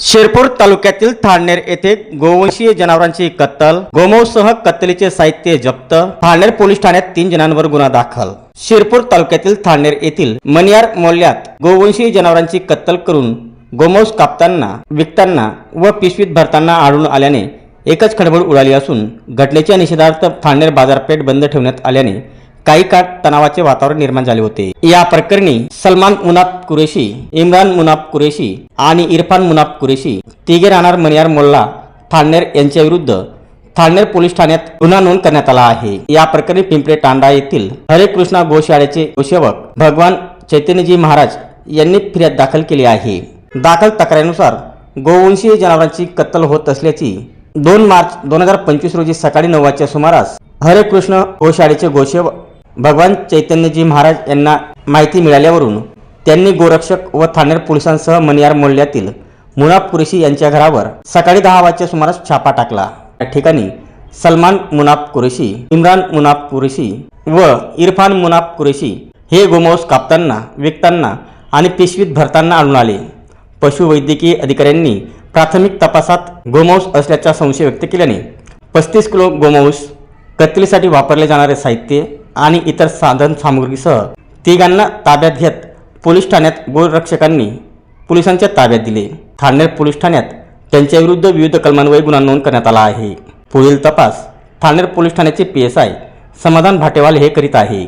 शिरपूर तालुक्यातील थाळनेर येथे गोवंशीय जनावरांची कत्तल गोमोसह कत्तलीचे साहित्य जप्त थाळनेर पोलीस ठाण्यात तीन जणांवर गुन्हा दाखल. शिरपूर तालुक्यातील थाळनेर येथील मनियार मोल्यात गोवंशीय जनावरांची कत्तल करून गोमौस कापताना विकताना व पिशवीत भरताना आढळून आल्याने एकच खडबड उडाली असून घटनेच्या निषेधार्थ थाळनेर बाजारपेठ बंद ठेवण्यात आल्याने काही काळ तणावाचे वातावरण निर्माण झाले होते. या प्रकरणी सलमान मुनाफ कुरेशी इम्रान मुनाफ कुरेशी आणि इरफान मुनाफ कुरेशी तिघे राहणार मनियार मोल्ला थाळनेर यांच्या विरुद्ध थाळनेर पोलीस ठाण्यात गुन्हा नोंद करण्यात आला आहे. या प्रकरणी पिंपळे तांडा येथील हरे कृष्णा गोशाळेचे गोसेवक भगवान चैतन्यजी महाराज यांनी फिर्याद दाखल केली आहे. दाखल तक्रारीनुसार गोवंशीय जनावरांची कत्तल होत असल्याची दोन मार्च दोन हजार पंचवीस रोजी सकाळी नऊ वाजच्या सुमारास हरे कृष्ण गोशाळेचे गोसेवक भगवान चैतन्यजी महाराज यांना माहिती मिळाल्यावरून त्यांनी गोरक्षक व ठाणेर पोलिसांसह मनियार मोडल्यातील मुनाफ कुरेशी यांच्या घरावर सकाळी दहा वाजच्या सुमारास छापा टाकला. या ठिकाणी सलमान मुनाफ कुरेशी इम्रान मुनाफ कुरेशी व इरफान मुनाफ कुरेशी हे गोमांस कापताना विकताना आणि पिशवीत भरताना आढळून आले. पशुवैद्यकीय अधिकाऱ्यांनी प्राथमिक तपासात गोमांस असल्याचा संशय व्यक्त केल्याने पस्तीस किलो गोमांस कत्तलीसाठी वापरले जाणारे साहित्य आणि इतर साधन सामग्रीसह तिघांना ताब्यात घेत पोलीस ठाण्यात गोरक्षकांनी पोलिसांच्या ताब्यात दिले. ठाणेर पोलीस ठाण्यात त्यांच्याविरुद्ध विविध कलमांवर गुन्हा नोंद करण्यात आला आहे. पुढील तपास ठाणेर पोलीस ठाण्याचे P S I Samadhan Bhatewal हे करीत आहे.